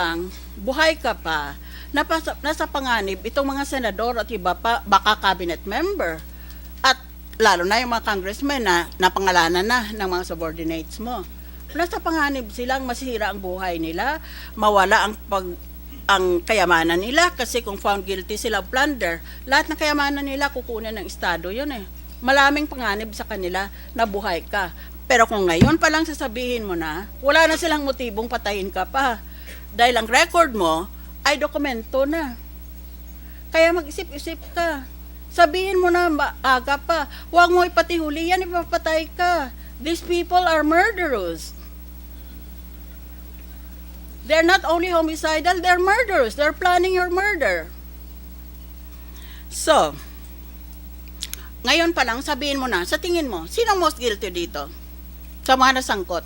ang buhay ka pa, napasa, nasa panganib itong mga senador at iba pa, baka cabinet member. At lalo na yung mga congressmen na napangalanan na ng mga subordinates mo. Nasa panganib silang masira ang buhay nila, mawala ang pag ang kayamanan nila kasi kung found guilty sila of plunder, lahat ng kayamanan nila kukunin ng Estado yun eh. Malaming panganib sa kanila na buhay ka. Pero kung ngayon pa lang sasabihin mo na, wala na silang motibong patayin ka pa. Dahil ang record mo ay dokumento na. Kaya mag-isip-isip ka. Sabihin mo na maaga pa. Huwag mo ipatihuli yan, ipapatay ka. These people are murderers. They're not only homicidal, they're murderers. They're planning your murder. So, ngayon pa lang sabihin mo na, sa tingin mo, sino most guilty dito? Sa mga nasangkot?